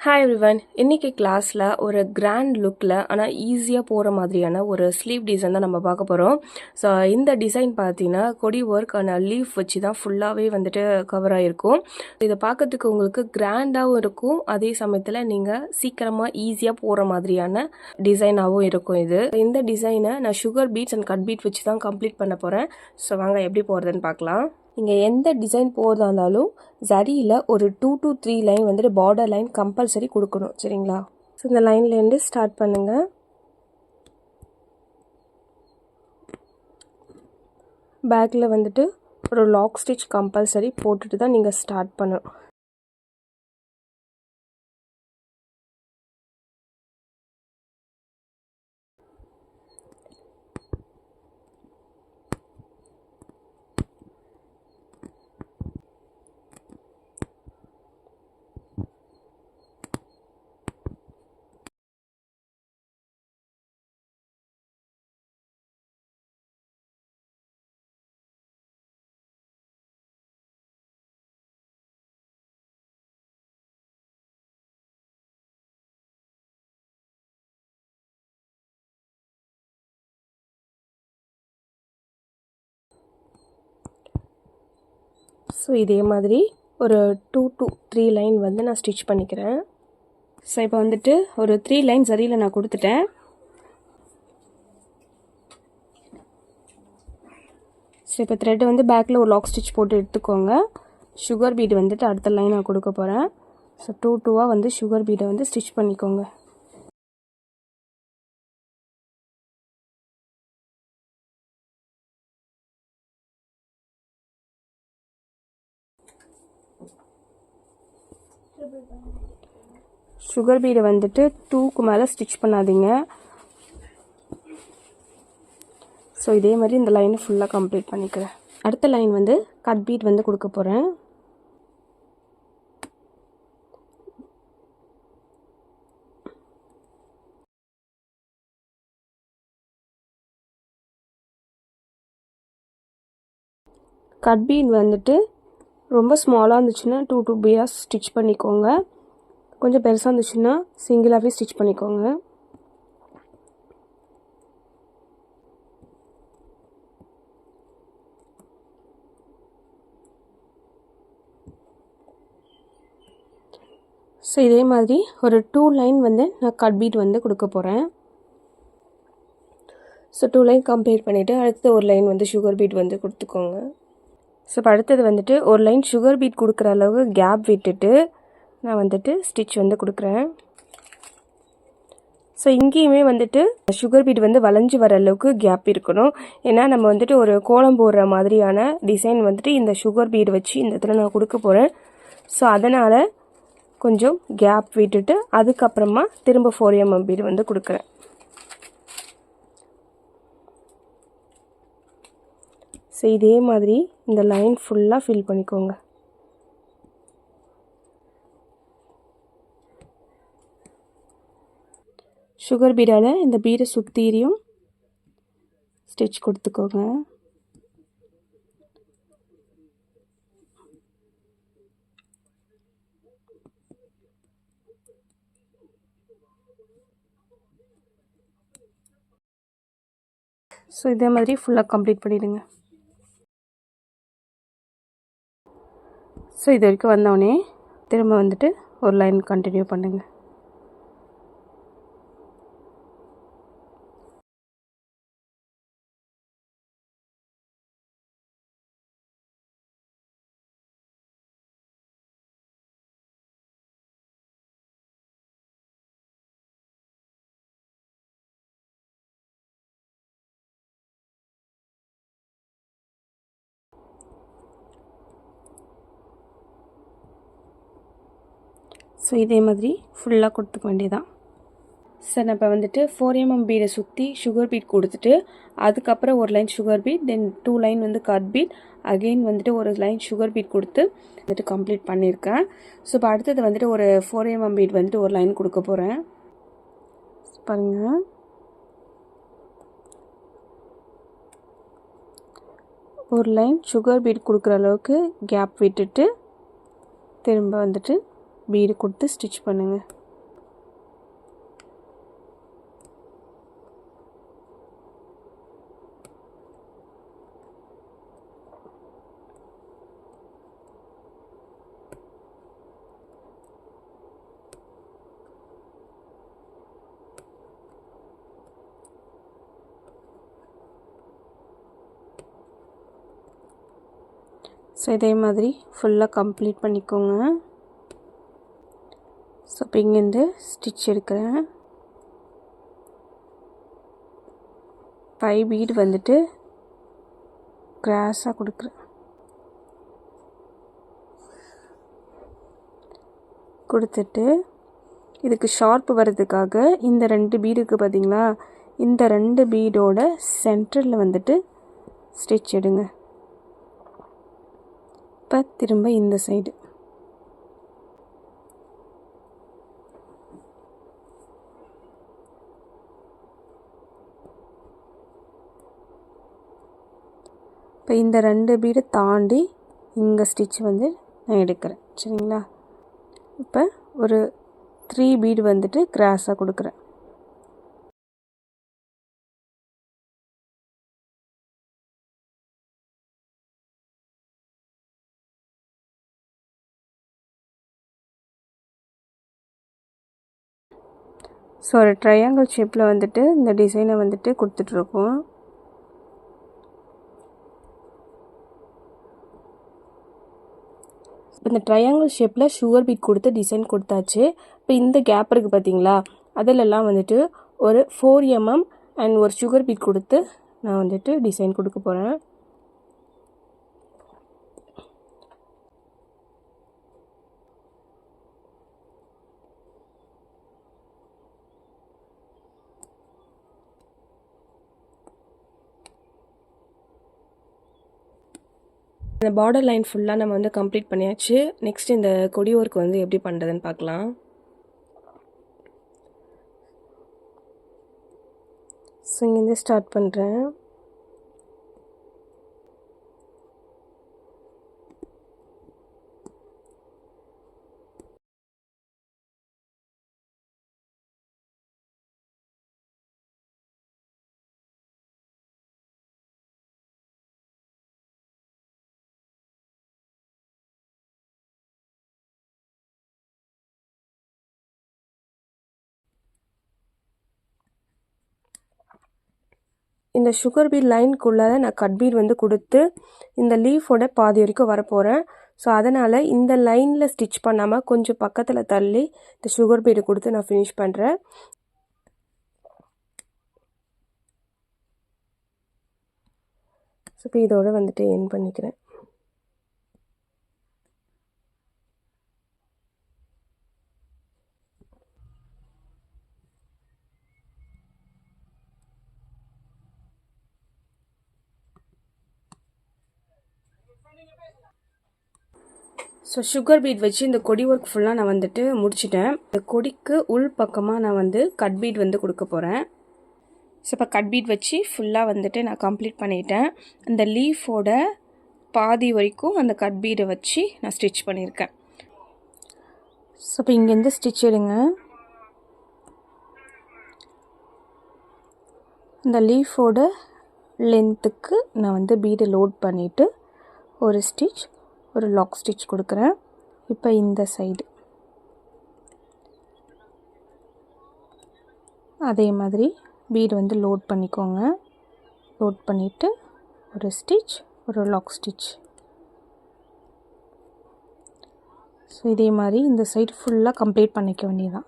Hi everyone இன்றைக்கி கிளாஸில் ஒரு கிராண்ட் லுக்கில் ஆனால் ஈஸியாக போகிற மாதிரியான ஒரு ஸ்லீவ் டிசைன் தான் நம்ம பார்க்க போகிறோம் ஸோ இந்த டிசைன் பார்த்தீங்கன்னா கொடி ஒர்க் ஆனால் லீஃப் வச்சு தான் ஃபுல்லாகவே வந்துட்டு கவர் ஆகிருக்கும் இதை பார்க்கறதுக்கு உங்களுக்கு கிராண்டாகவும் இருக்கும். அதே சமயத்தில் நீங்கள் சீக்கிரமாக ஈஸியாக போகிற மாதிரியான டிசைனாகவும் இருக்கும் இது. இந்த டிசைனை நான் sugar beads and cut bead வச்சு தான் கம்ப்ளீட் பண்ண போகிறேன் ஸோ வாங்க எப்படி போகிறதுன்னு பார்க்கலாம். நீங்கள் எந்த டிசைன் போகிறதா இருந்தாலும் ஜரியில் ஒரு டூ டூ த்ரீ லைன் வந்துட்டு பார்டர் லைன் கம்பல்சரி கொடுக்கணும் சரிங்களா? ஸோ இந்த லைன்லேருந்து ஸ்டார்ட் பண்ணுங்கள் பேக்கில் வந்துட்டு ஒரு லாக் ஸ்டிச் கம்பல்சரி போட்டுட்டு தான் நீங்கள் ஸ்டார்ட் பண்ணணும். ஸோ இதே மாதிரி ஒரு டூ டூ த்ரீ லைன் வந்து நான் ஸ்டிச் பண்ணிக்கிறேன். ஸோ இப்போ வந்துட்டு ஒரு த்ரீ லைன் சரியில் நான் கொடுத்துட்டேன். ஸோ இப்போ த்ரெட் வந்து பேக்கில் ஒரு லாக் ஸ்டிச் போட்டு எடுத்துக்கோங்க. சுகர் பீட் வந்துட்டு அடுத்த லைன் நான் கொடுக்க போகிறேன் ஸோ டூ டூவாக வந்து சுகர் பீடை வந்து ஸ்டிச் பண்ணிக்கோங்க. சுகர் பீடை வந்துட்டு டூக்கு மேலே ஸ்டிச் பண்ணாதீங்க. ஸோ இதே மாதிரி இந்த லைனை ஃபுல்லாக கம்ப்ளீட் பண்ணிக்கிறேன். அடுத்த லைன் வந்து கட் பீட் வந்து கொடுக்க போகிறேன் கட் பீட் வந்துட்டு ரொம்ப ஸ்மாலாக இருந்துச்சுன்னா டூ டூ பியாக ஸ்டிச் பண்ணிக்கோங்க. கொஞ்சம் பெருசாக இருந்துச்சுன்னா சிங்கிளாகவே ஸ்டிச் பண்ணிக்கோங்க. ஸோ இதே மாதிரி ஒரு டூ லைன் வந்து நான் கட் பீட் வந்து கொடுக்க போகிறேன் ஸோ டூ லைன் கம்ப்ளீட் பண்ணிவிட்டு அடுத்தது ஒரு லைன் வந்து சுகர் பீட் வந்து கொடுத்துக்கோங்க. ஸோ இப்போ அடுத்தது வந்துட்டு ஒரு லைன் சுகர் பீட் கொடுக்குற அளவுக்கு கேப் விட்டுட்டு நான் வந்துட்டு ஸ்டிச் வந்து கொடுக்குறேன். ஸோ இங்கேயுமே வந்துட்டு சுகர் பீட் வந்து வளைஞ்சு வர அளவுக்கு கேப் இருக்கணும். ஏன்னா நம்ம வந்துட்டு ஒரு கோலம் போடுற மாதிரியான டிசைன் வந்துட்டு இந்த சுகர் பீட் வச்சு இந்த இடத்துல நான் கொடுக்க போகிறேன் ஸோ அதனால் கொஞ்சம் கேப் விட்டுட்டு அதுக்கப்புறமா திரும்ப ஃபோர் எம்எம் பீட் வந்து கொடுக்குறேன். ஸோ இதே மாதிரி இந்த லைன் ஃபுல்லாக ஃபில் பண்ணிக்கோங்க. சுகர் பீடால் இந்த பீடை சுற்றியும் ஸ்டிச் கொடுத்துக்கோங்க. ஸோ இதே மாதிரி ஃபுல்லாக கம்ப்ளீட் பண்ணிவிடுங்க ஸோ இது வரைக்கும் வந்தோடனே திரும்ப வந்துட்டு ஒரு லைன் கண்டினியூ பண்ணுங்கள் ஸோ இதே மாதிரி ஃபுல்லாக கொடுத்துக்க வேண்டியதான் சார் நம்ம வந்துட்டு ஃபோர் எம்எம் பீடை சுற்றி சுகர் பீட் கொடுத்துட்டு அதுக்கப்புறம் ஒரு line sugar bead then two line வந்து கட் பீட் அகெயின் வந்துட்டு ஒரு லைன் சுகர் பீட் கொடுத்து வந்துட்டு கம்ப்ளீட் பண்ணியிருக்கேன். ஸோ இப்போ அடுத்தது வந்துட்டு ஒரு ஃபோர் எம்எம் பீட் வந்துட்டு ஒரு லைன் கொடுக்க போகிறேன் பாருங்கள் ஒரு லைன் சுகர் பீட் கொடுக்குற அளவுக்கு கேப் விட்டுட்டு திரும்ப வந்துட்டு பீடு கொடுத்து ஸ்டிச் பண்ணுங்கள் ஸோ இதே மாதிரி ஃபுல்லாக கம்ப்ளீட் பண்ணிக்கோங்க. ஸோ இப்போ இங்கேருந்து ஸ்டிச் எடுக்கிறேன். ஃபைவ் பீடு வந்துட்டு கிராஸாக கொடுக்குறேன். கொடுத்துட்டு இதுக்கு ஷார்ப் வர்றதுக்காக இந்த ரெண்டு பீடுக்கு பார்த்தீங்களா இந்த ரெண்டு பீடோட சென்டரில் வந்துட்டு ஸ்டிச் எடுங்க. இப்போ திரும்ப இந்த சைடு இப்போ இந்த ரெண்டு பீடை தாண்டி இங்கே ஸ்டிச் வந்து நான் எடுக்கிறேன். சரிங்களா? இப்போ ஒரு த்ரீ பீடு வந்துட்டு கிராஸாக கொடுக்குறேன். ஸோ ஒரு ட்ரையாங்கிள் ஷேப்பில் வந்துட்டு இந்த டிசைனை வந்துட்டு கொடுத்துட்ருக்கோம் இப்போ இந்த ட்ரையாங்கிள் ஷேப்பில் சுகர் பீட் கொடுத்து டிசைன் கொடுத்தாச்சு. இப்போ இந்த கேப் இருக்குது பார்த்தீங்களா? அதிலெல்லாம் வந்துட்டு ஒரு ஃபோர் எம்எம் அண்ட் ஒரு சுகர் பீட் கொடுத்து நான் வந்துட்டு டிசைன் கொடுக்க போகிறேன் இந்த பார்டர் லைன் ஃபுல்லாக நம்ம வந்து கம்ப்ளீட் பண்ணியாச்சு. நெக்ஸ்ட் இந்த கொடி ஒர்க் வந்து எப்படி பண்ணுறதுன்னு பார்க்கலாம். ஸோ இங்கேருந்து ஸ்டார்ட் பண்ணுறேன் இந்த சுகர் பீட் லைனுக்குள்ளே நான் கட் பீட் வந்து கொடுத்து இந்த லீஃபோட பாதி வரைக்கும் வரப்போகிறேன் ஸோ அதனால் இந்த லைனில் ஸ்டிச் பண்ணாமல் கொஞ்சம் பக்கத்தில் தள்ளி இந்த சுகர் பீடை கொடுத்து நான் ஃபினிஷ் பண்ணுறேன் ஸோ இப்போ இதோடு வந்துட்டு என் பண்ணிக்கிறேன். ஸோ சுகர் பீட் வச்சு இந்த கொடி ஒர்க் ஃபுல்லாக நான் வந்துட்டு முடிச்சிட்டேன். இந்த கொடிக்கு உள் பக்கமாக நான் வந்து கட் பீட் வந்து கொடுக்க போகிறேன் ஸோ இப்போ கட் பீட் வச்சு ஃபுல்லாக வந்துட்டு நான் கம்ப்ளீட் பண்ணிட்டேன். அந்த லீஃபோட பாதி வரைக்கும் அந்த கட் பீடை வச்சு நான் ஸ்டிச் பண்ணியிருக்கேன் ஸோ இப்போ இங்கேருந்து ஸ்டிச் எடுங்க. இந்த லீஃபோட லென்த்துக்கு நான் வந்து பீடை லோட் பண்ணிவிட்டு ஒரு ஸ்டிச் ஒரு லாக் ஸ்டிச் கொடுக்குறேன். இப்போ இந்த சைடு அதே மாதிரி பீடு வந்து லோட் பண்ணிக்கோங்க. லோட் பண்ணிவிட்டு ஒரு ஸ்டிச் ஒரு லாக் ஸ்டிச் ஸோ இதே மாதிரி இந்த சைடு ஃபுல்லாக கம்ப்ளீட் பண்ணிக்க வேண்டியதான்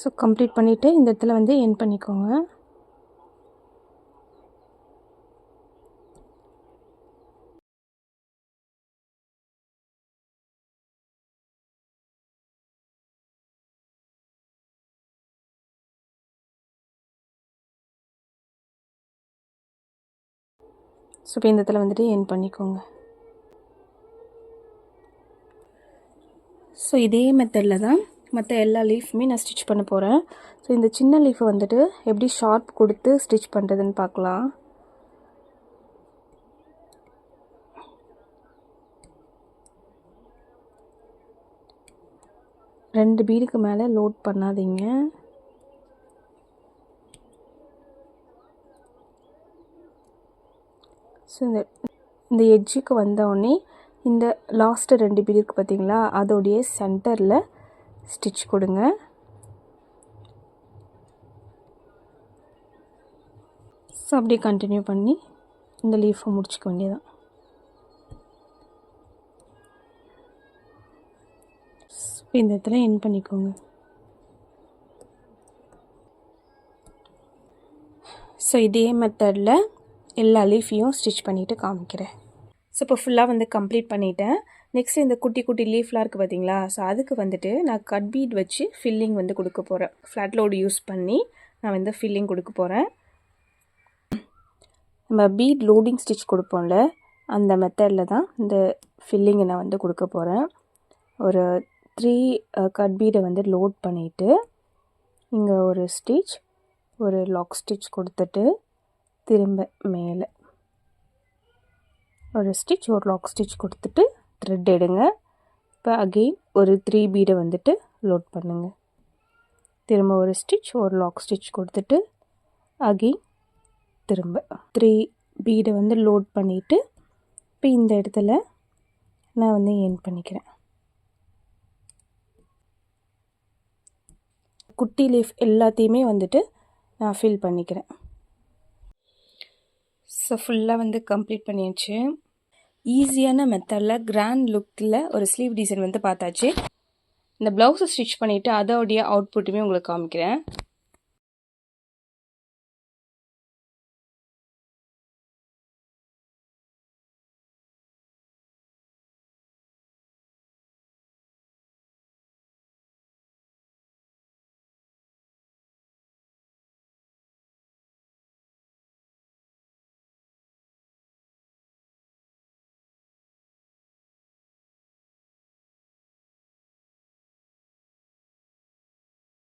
ஸோ கம்ப்ளீட் பண்ணிவிட்டு இந்த இடத்துல வந்து என் பண்ணிக்கோங்க. ஸோ இப்போ இந்த இடத்துல வந்துட்டு என் பண்ணிக்கோங்க. ஸோ இதே மெத்தடில் தான் மற்ற எல்லா லீஃபுமே நான் ஸ்டிச் பண்ண போகிறேன் ஸோ இந்த சின்ன லீஃபை வந்துட்டு எப்படி ஷார்ப் கொடுத்து ஸ்டிச் பண்ணுறதுன்னு பார்க்கலாம். ரெண்டு பீடுக்கு மேலே லோட் பண்ணாதீங்க. ஸோ இந்த இந்த எட்ஜுக்கு வந்தோடனே இந்த லாஸ்ட்டு ரெண்டு பீடு இருக்குது பார்த்தீங்களா? அதோடைய சென்டரில் ஸ்டிச் கொடுங்க. ஸோ அப்படியே கண்டினியூ பண்ணி இந்த லீஃபை முடிச்சுக்க வேண்டியதான் இப்போ இந்த இடத்துல என் பண்ணிக்கோங்க. ஸோ இதே மெத்தடில் எல்லா லீஃபையும் ஸ்டிச் பண்ணிவிட்டு காமிக்கிறேன். ஸோ இப்போ ஃபுல்லாக வந்து கம்ப்ளீட் பண்ணிவிட்டேன் நெக்ஸ்ட் இந்த குட்டி குட்டி லீஃப்லாம் இருக்குது பார்த்தீங்களா ஸோ அதுக்கு வந்துட்டு நான் கட் பீட் வச்சு ஃபில்லிங் வந்து கொடுக்க போகிறேன் ஃப்ளாட் லோடு யூஸ் பண்ணி நான் வந்து ஃபில்லிங் கொடுக்க போகிறேன் நம்ம பீட் லோடிங் ஸ்டிச் கொடுப்போம்ல அந்த மெத்தடில் தான் இந்த ஃபில்லிங்கை நான் வந்து கொடுக்க போகிறேன் ஒரு த்ரீ கட் பீடை வந்து லோட் பண்ணிவிட்டு இங்கே ஒரு ஸ்டிச் ஒரு லாக் ஸ்டிச் கொடுத்துட்டு திரும்ப மேலே. ஒரு ஸ்டிச் ஒரு லாக் ஸ்டிச் கொடுத்துட்டு த்ரெட் எடுங்க. இப்போ அகெயின் ஒரு த்ரீ பீடை வந்துட்டு லோட் பண்ணுங்கள் திரும்ப ஒரு ஸ்டிச் ஒரு லாக் ஸ்டிச் கொடுத்துட்டு அகெயின் திரும்ப த்ரீ பீடை வந்து லோட் பண்ணிவிட்டு இப்போ இந்த இடத்துல நான் வந்து என் பண்ணிக்கிறேன். குட்டி லீஃப் எல்லாத்தையுமே வந்துட்டு நான் ஃபில் பண்ணிக்கிறேன். ஸோ ஃபுல்லாக வந்து கம்ப்ளீட் பண்ணியாச்சு. ஈஸியான மெத்தடில் கிராண்ட் லுக்கில் ஒரு ஸ்லீவ் டிசைன் வந்து பார்த்தாச்சு. இந்த ப்ளவுஸை ஸ்டிச் பண்ணிவிட்டு அதோடைய அவுட்புட்டுமே உங்களுக்கு காமிக்கிறேன்.